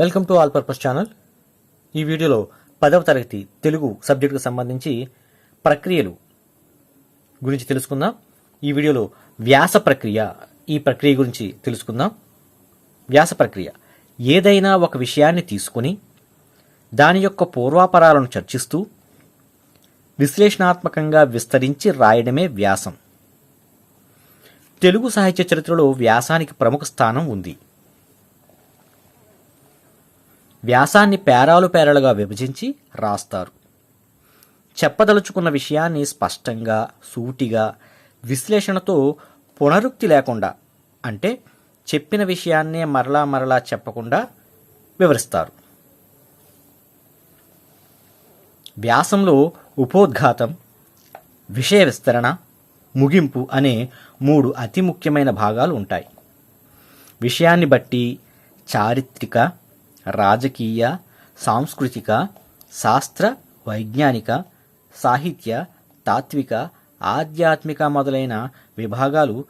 Welcome to all purpose channel. ఈ వీడియోలో పదవ తరగతి తెలుగు సబ్జెక్టుకు సంబంధించి ప్రక్రియలు గురించి తెలుసుకుందాం. ఈ వీడియోలో వ్యాస ప్రక్రియ ఈ ప్రక్రియ గురించి తెలుసుకుందాం. వ్యాస ప్రక్రియ ఏదైనా ఒక విషయాన్ని తీసుకుని దాని యొక్క పూర్వాపరాలను చర్చిస్తూ విశ్లేషణాత్మకంగా విస్తరించి రాయడమే వ్యాసం. తెలుగు సాహిత్య చరిత్రలో వ్యాసానికి ప్రముఖ స్థానం ఉంది. వ్యాసాన్ని పేరాలు పేరాలుగా విభజించి రాస్తారు. చెప్పదలుచుకున్న విషయాన్ని స్పష్టంగా సూటిగా విశ్లేషణతో పునరుక్తి లేకుండా అంటే చెప్పిన విషయాన్నే మరలా మరలా చెప్పకుండా వివరిస్తారు. వ్యాసంలో ఉపోద్ఘాతం విషయ విస్తరణ ముగింపు అనే మూడు అతి ముఖ్యమైన భాగాలు ఉంటాయి. విషయాన్ని బట్టి చారిత్రక రాజకీయ సాంస్కృతిక శాస్త్ర వైజ్ఞానిక సాహిత్య తాత్విక ఆధ్యాత్మిక మొదలైన విభాగాలు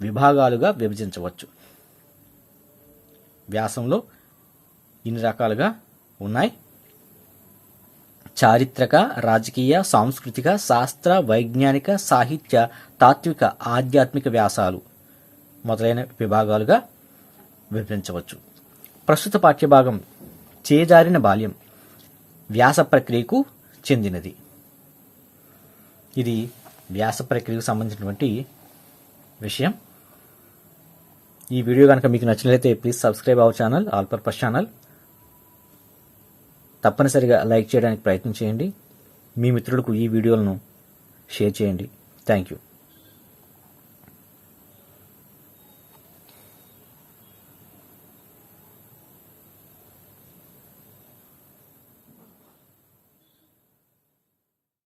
విభాగాలుగా విభజించవచ్చు. వ్యాసంలో ఇన్ని రకాలుగా ఉన్నాయి. చారిత్రక రాజకీయ సాంస్కృతిక శాస్త్ర వైజ్ఞానిక సాహిత్య తాత్విక ఆధ్యాత్మిక వ్యాసాలు మొదలైన విభాగాలుగా విభజించవచ్చు. ప్రస్తుత పాఠ్యభాగం చేజారిన బాల్యం వ్యాస ప్రక్రియకు చెందినది. ఇది వ్యాస ప్రక్రియకు సంబంధించినటువంటి విషయం. ఈ వీడియో కనుక మీకు నచ్చినట్లయితే please subscribe our channel all purpose channel. తప్పనిసరిగా లైక్ చేయడానికి ప్రయత్నం చేయండి. మీ మిత్రులకు ఈ వీడియోలను షేర్ చేయండి. Thank you.